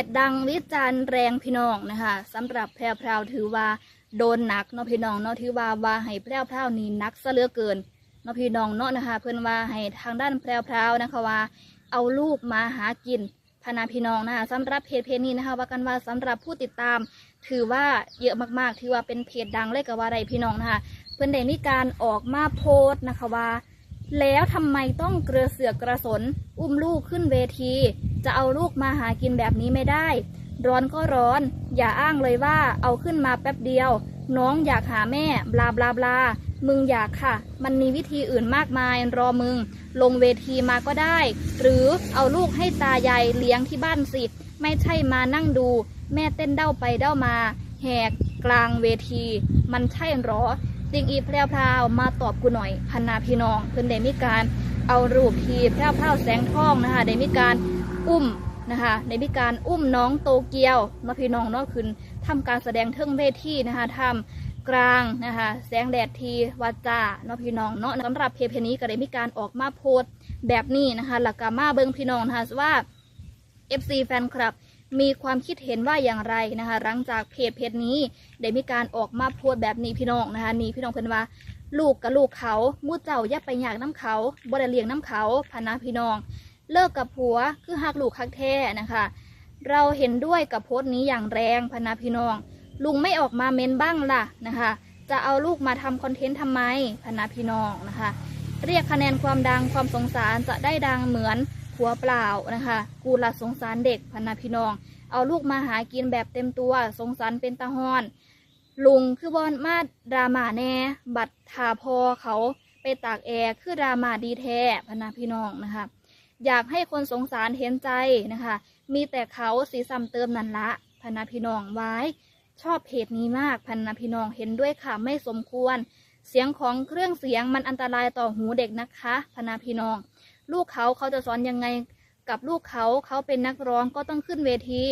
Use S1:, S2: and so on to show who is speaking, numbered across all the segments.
S1: จดังวิจารณ์แรงพี่น้องนะคะสำหรับแพรวพราวถือว่าโดนหนักเนาะพี่น้องเนาะถือว่าว่าให้แพรวพราวนี่นักซะเหลือเกินเนาะพี่น้องเนาะนะคะ เพื่อนว่าให้ทางด้านแพรวพราวนะคะว่า เอาลูกมาหากินพนาพี่น้องนะคะสำหรับเพจเพจนี้นะคะว่ากันว่าสำหรับผู้ติดตาม ถือว่าเยอะมากๆ ถือว่าเป็นเพจดังเลยกับว่าใดพี่น้องนะคะเพื่อนได้มีการออกมาโพสต์นะคะว่า แล้วทำไมต้องเกลือเสือกกระสน อุ้มลูกขึ้นเวที จะเอาลูกมาหากินแบบนี้ไม่ได้ ร้อนก็ร้อน อย่าอ้างเลยว่าเอาขึ้นมาแป๊บเดียว น้องอยากหาแม่ บลาบลาบลามึงอยากค่ะ มันมีวิธีอื่นมากมาย รอมึง ลงเวทีมาก็ได้ หรือเอาลูกให้ตายายเลี้ยงที่บ้านสิ ไม่ใช่มานั่งดู แม่เต้นเด้าไปเด้ามา แหกกลางเวที มันใช่หรอติงอีแพรวพราวมาตอบกูหน่อยพันนาพี่น้องเพิ่นได้มีการ เอารูปทีแพรวพราวแสงทองนะคะได้มีการ อุ้มนะคะได้มีการอุ้มน้องโตเกียวมาพี่น้องเนาะขึ้นทำการแสดงเทิงเวทีนะคะทำกลางนะคะแสงแดดทีวาจาเนาะพี่น้องเนาะสำหรับเพจเพนี้ก็ได้มีการออกมาโพสต์แบบนี้นะคะหลักกามาเบิงพี่น้องนะคะว่า FC แฟนคลับมีความคิดเห็นว่าอย่างไรนะคะหลังจากเพจเพจนี้ได้มีการออกมาโพสต์แบบนี้พี่น้องนะคะนี่พี่น้องเพิ่นว่าลูกกับลูกเขามู่เจ้าอย่าไปอยากน้ำเขาบ่ได้เลี้ยงน้ำเขาพะนะพี่น้อง เลิกกับผัวคือหักลูกคักแท้นะคะ เราเห็นด้วยกับโพสต์นี้อย่างแรงพนะพี่น้อง ลุงไม่ออกมาเม้นบ้างล่ะนะคะ จะเอาลูกมาทำคอนเทนต์ทำไมพนะพี่น้องนะคะ เรียกคะแนนความดังความสงสารจะได้ดังเหมือนผัวเปล่านะคะ กูละสงสารเด็กพนะพี่น้อง เอาลูกมาหากินแบบเต็มตัวสงสารเป็นตาฮอนลุงคือบอลมาดราม่าแน่ บัตรทาพอเขาไปตากแอร์คือดราม่าดีแท้พนาพี่น้องนะคะ อยากให้คนสงสารเห็นใจนะคะ มีแต่เขาสีซ้ำเติมนันละพันาพี่น้องไว้ ชอบเพจนี้มากพันนาพี่น้องเห็นด้วยค่ะไม่สมควร เสียงของเครื่องเสียงมันอันตรายต่อหูเด็กนะคะพะนาพี่น้อง ลูกเขาเขาจะสอนยังไงกับลูกเขาเขาเป็นนักร้องก็ต้องขึ้นเวที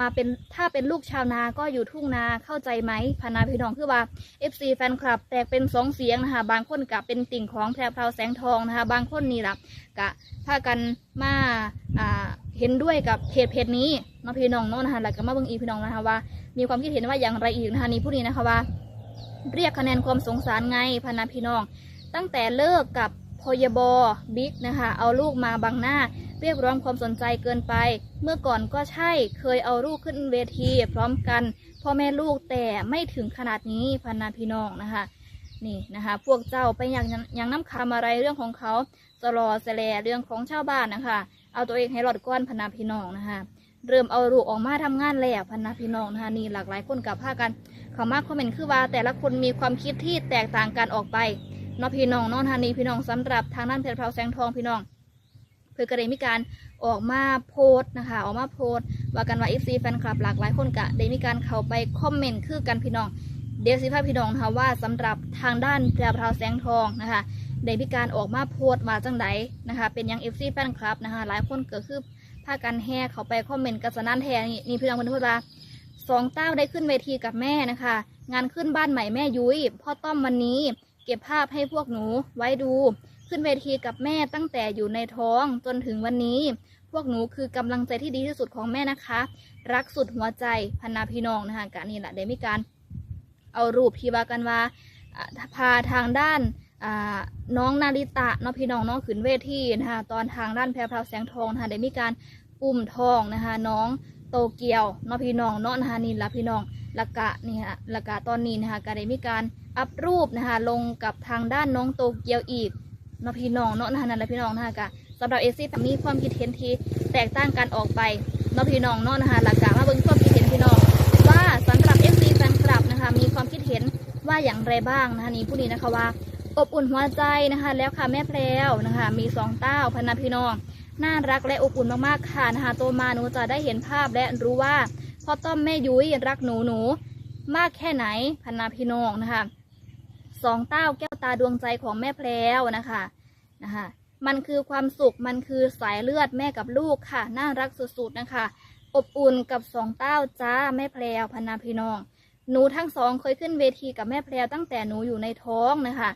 S1: มาเป็นถ้าเป็นลูกชาวนาก็อยู่ทุ่งนาเข้าใจไหมพานาพี่น้องคือว่า FC แฟนคลับ แตกเป็นสองเสียงนะคะบางคนกับเป็นติ่งของแพรวพราวแสงทองนะคะบางคนนี่แหละกะพากันมาอ่าเห็นด้วยกับเพจเพจนี้เนาะพี่น้องเนาะนะคะแล้วก็มาเบิ่งอีพี่น้องนะคะว่า มีความคิดเห็นว่าอย่างไรอีกนะคะนี่ผู้นี้นะคะว่า เรียกคะแนนความสงสารไงพานาพี่น้อง ตั้งแต่เลิกกับพยบบิ๊กนะคะเอาลูกมาบังหน้า เรียกร้องความสนใจเกินไป เมื่อก่อนก็ใช่เคยเอาลูกขึ้นเวที พร้อมกันพ่อแม่ลูกแต่ไม่ถึงขนาดนี้พันนาพี่น้องนะคะนี่นะคะพวกเจ้าไปอย่างยังน้ำคำอะไรเรื่องของเขาสลอแสแลเรื่องของชาวบ้านนะคะ เอาตัวเองให้รอดก้อนพันนาพี่น้องนะคะเริ่มเอาลูกออกมาทำงานแล้วพันนาพี่น้องนะคะนี่หลากหลายคนกับพากันเขามากคอมเมนต์คือว่าแต่ละคนมีความคิดที่แตกต่างกันออกไปนาะพี่น้องนาะทานีพี่น้องสำหรับทางด้านเพจเพราแสงทองพี่น้อง พื่อก็ได้มีการออกมาโพสต์นะคะออกมาโพสต์ว่ากันว่า FC แฟนคลับหลากหลายคนกะได้มีการเข้าไปคอมเมนต์คือกันพี่น้อง เดี๋ยวสิพาพี่น้องนะคะว่าสำหรับทางด้านแพรวพราวแสงทองนะคะได้มีการออกมาโพสต์มาจังไดนะคะ เป็นยัง FC แฟนคลับนะคะหลายคนก็คือพากันแห่เข้าไปคอมเมนต์กันสนั่นแทนนี่พี่น้องคนพูดว่าสองเต้าได้ขึ้นเวทีกับแม่นะคะ งานขึ้นบ้านใหม่แม่ยุ้ยพ่อต้อมวันนี้ เก็บภาพให้พวกหนูไว้ดู ขึ้นเวทีกับแม่ตั้งแต่อยู่ในท้องจนถึงวันนี้ พวกหนูคือกำลังใจที่ดีที่สุดของแม่นะคะ รักสุดหัวใจพันนาพี่น้องนะคะการนี่แหละได้มีการเอารูปที่ว่ากันว่าพาทางด้านน้องนาริตะเนาะพี่น้องน้องขึ้นเวทีนะคะตอนทางด้านแพรพราวแสงทองนะคะได้มีการอุ้มทองนะคะน้องโตเกียวเนาะพี่น้องเนาะนะคะนี่ละพี่น้องละกะนี่ฮะละกะตอนนี้นะคะก็ได้มีการอัพรูปนะคะลงกับทางด้านน้องโตเกียวอีก นาะพี่น้องเนาะนะนั่นแหละพี่น้องนะคะกะสำหรับเอซี่มีความคิดเห็นที่แตกต่างกันออกไปเนาะพี่น้องเนาะนะคะหลักการมาเบิ่งความคิดเห็นพี่น้อง ว่าสำหรับเอซีแฟนคลับนะคะ มีความคิดเห็นว่าอย่างไรบ้างนะคะนี่ผู้นี้นะคะว่า อบอุ่นหัวใจนะคะ แล้วค่ะแม่แพรวนะคะ มีสองเต้าพนนาพี่น้องน่ารักและอบอุ่นมากๆค่ะนะคะโตมาหนูจะได้เห็นภาพและรู้ว่าพ่อต้อมแม่ยุ้ยรักหนูหนูมากแค่ไหนพนนาพี่น้องนะคะสองเต้าแก้ว ตาดวงใจของแม่แพรวนะคะนะคะมันคือความสุขมันคือสายเลือดแม่กับลูกค่ะ น่ารักสุดๆนะคะ อบอุ่นกับสองเต้าจ้าแม่แพรวพนาพี่น้อง หนูทั้งสองเคยขึ้นเวทีกับแม่แพรวตั้งแต่หนูอยู่ในท้องนะคะ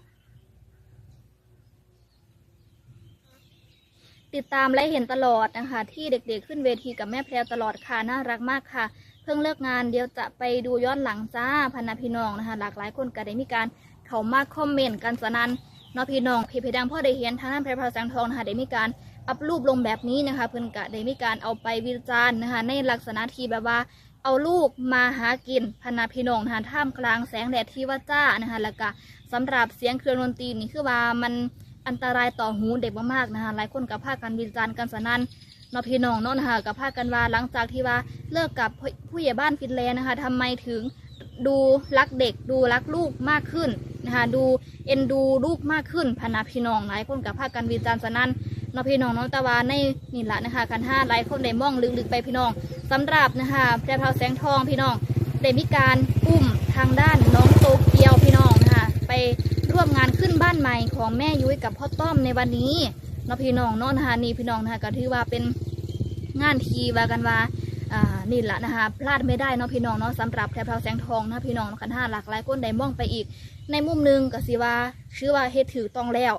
S1: ติดตามและเห็นตลอดนะคะ ที่เด็กๆขึ้นเวทีกับแม่แพรวตลอดค่ะน่ารักมากค่ะ เพิ่งเลิกงานเดี๋ยวจะไปดูย้อนหลังจ้าพนนาพี่น้องนะคะ หลากหลายคนก็ได้มีการ เขามาคอมเมนต์กันสนันเนาะพี่น้องพี่เพดังพ่อได้เห็นทางด้านแพรพราแสงทองนะคะได้มีการอัพรูปลงแบบนี้นะคะเพิ่อนก็ได้มีการเอาไปวิจารณ์นะคะในลักษณะที่แบบว่าเอาลูกมาหากินพนาพี่น้องนะคะท่ามกลางแสงแดดที่ว่าจ้านะคะแล้วก็สำหรับเสียงเครื่องดนตรีนี่คือว่ามันอันตรายต่อหูเด็กมากๆนะคะหลายคนกับพาคกันวิจารณ์กันสนั่นนาพี่น้องเนาะนะคะกับพาคกันว่าหลังจากที่ว่าเลิกกับผู้ผู้ใหญ่บ้านฟินแลนด์นะคะทำไมถึงดูรักเด็กดูรักลูกมากขึ้น นะคะดูเอ็นดูลูกมากขึ้นพนาพี่น้องหลายคนกับพากันวิจารณ์สนั่นเนาะพี่น้องเนาะแต่ว่าในนี่แหละนะคะกันห้าหลายคนได้มองลึกๆไปพี่น้องสำหรับนะคะแพรพราวแสงทองพี่น้องได้มีการอุ้มทางด้านน้องโตเกียวพี่น้องนะคะไปร่วมงานขึ้นบ้านใหม่ของแม่ยุ้ยกับพ่อต้อมในวันนี้เนาะพี่น้องเนาะนะคะนี่พี่น้องนะคะก็ถือว่าเป็นงานทีว่ากันว่า นี่แหละนะคะพลาดไม่ได้เนาะพี่น้องเนาะสำหรับแพรพราวแสงทองนะพี่น้องกันห้าหลากหลายคนได้มองไปอีก ในมุมหนึงก็สิว่าชื่อว่าเฮ็ดถือต้องแล้ว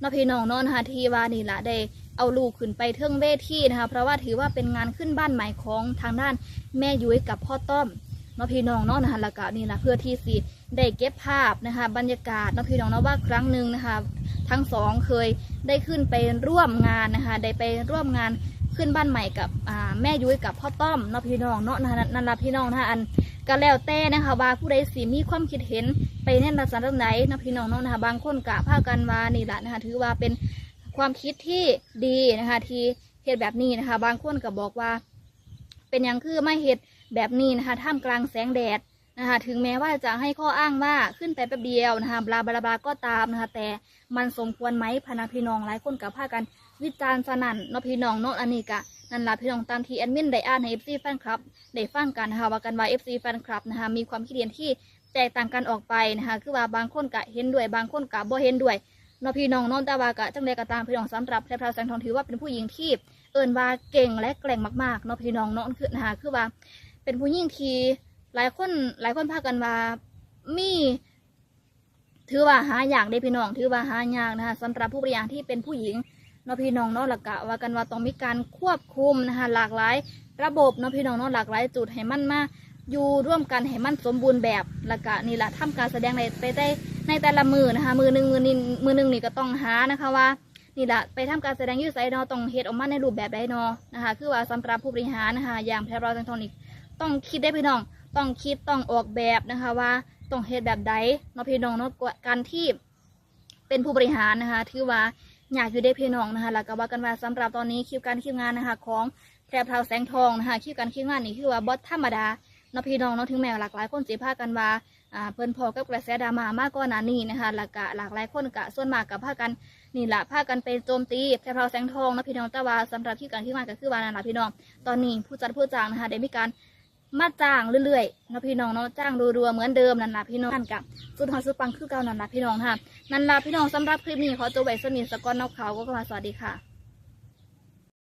S1: เนาะพี่น้องเนาะนะคะที่ว่านี่แหละได้เอาลูกขึ้นไปเทิงเวทีนะคะเพราะว่าถือว่าเป็นงานขึ้นบ้านใหม่ของทางด้านแม่ยุ้ยกับพ่อต้อมเนาะพี่น้องเนาะนะคะแล้วก็นี่นะเพื่อที่สิได้เก็บภาพนะคะบรรยากาศเนาะพี่น้องเนาะว่าครั้งหนึ่งนะคะทั้งสองเคยได้ขึ้นไปร่วมงานนะคะได้ไปร่วมงาน ขึ้นบ้านใหม่กับแม่ยุ้ยกับพ่อต้อมเนาะพี่น้องเนาะนะคะนั่นละพี่น้องนะคะอันก็แล้วแต่นะคะว่าผู้ใดสิมีความคิดเห็นไปในลักษณะไหนเนาะพี่น้องเนาะนะคะบางคนกะพากันว่านี่แหละนะคะถือว่าเป็นความคิดที่ดีนะคะที่เหตุแบบนี้นะคะ บางคนก็บอกว่า เป็นอย่างคือไม่เหตุแบบนี้นะคะท่ามกลางแสงแดด นะคะถึงแม้ว่าจะให้ข้ออ้างว่าขึ้นไปแป๊บเดียวนะคะบลาบลาบลาก็ตามนะคะแต่มันสมควรไหมพนักพี่น้องหลายคนกับพากันวิจารณ์สนั่นเนาะพี่น้องเนาะอันนี้กะนั่นละพี่น้องตามที่แอดมินได้อ่านในเอฟซีแฟนคลับได้ฟังกันนะคะว่ากันว่าเอฟซีแฟนคลับนะคะมีความคิดเห็นที่แตกต่างกันออกไปนะคะคือว่าบางคนกะเห็นด้วยบางคนกะบ่เห็นด้วยเนาะพี่น้องน้องตาวากะจังใดก็ตามพี่น้องสำหรับแพรพราวแสงทองถือว่าเป็นผู้หญิงที่เอิญว่าเก่งและแกร่งมากๆเนาะพี่น้องเนาะคือนะคะคือว่าเป็นผู้หญิงที่ หลายคนหลายคนพากันว่ามีถือว่าหายากเด้พี่น้องถือว่าหายากนะคะสำหรับผู้บริหารที่เป็นผู้หญิงเนาะพี่น้องเนาะหลักกะว่ากันว่าต้องมีการควบคุมนะคะหลากหลายระบบเนาะพี่น้องเนาะหลากหลายจุดให้มันมาอยู่ร่วมกันให้มันสมบูรณ์แบบแล้วก็นี่แหละทำการแสดงในไปได้ในแต่ละมือนะคะมือหนึ่งมือนี้มือหนึ่งนี่ก็ต้องหานะคะว่านี่แหละไปทำการแสดงยืดไซเนาะต้องเฮ็ดออกมาในรูปแบบใดเนาะนะคะคือว่าสำหรับผู้บริหารนะคะอย่างแพรบราจังทองนี่ต้องคิดได้พี่น้อง ต้องคิดต้องออกแบบนะคะว่าต้องเฮ็ดแบบใดเนาะพี่น้องเนาะการที่เป็นผู้บริหารนะคะถือว่าอยากอยู่ได้พี่น้องนะคะแล้วก็ว่ากันว่าสำหรับตอนนี้คิวการคิวงานนะคะของแพรพราวแสงทองนะคะคิวการคิวงานนี่คือว่าบอสธรรมดาเนาะพี่น้องเนาะถึงแม้ว่หลากหลายคนสิพากันว่าอ่าเพิ่นพอกับกระแสดรามามากกว่านั้นนี่นะคะหลักกะหลากหลายคนกะส่วนมากกับพากันนี่แหละพากันไปโจมตีแพรพราวแสงทองนะพี่น้องแต่ว่าสำหรับที่การที่มาก็คือว่านั่นแหละพี่น้องตอนนี้ผู้จัดผู้จ้างนะคะได้มีการ มาจ้างเรื่อยๆนะพี่น้องเนาะจ้างรัวๆเหมือนเดิมนั่นแหละพี่น้องนั่นกับสุดหอสุดปังคือเก่านั่นแหละพี่น้องค่ะนั่นแหละพี่น้องสำหรับคลิปนี้ขอจบไว้สนิทสกอนนอกเขาก็มาสวัสดีค่ะ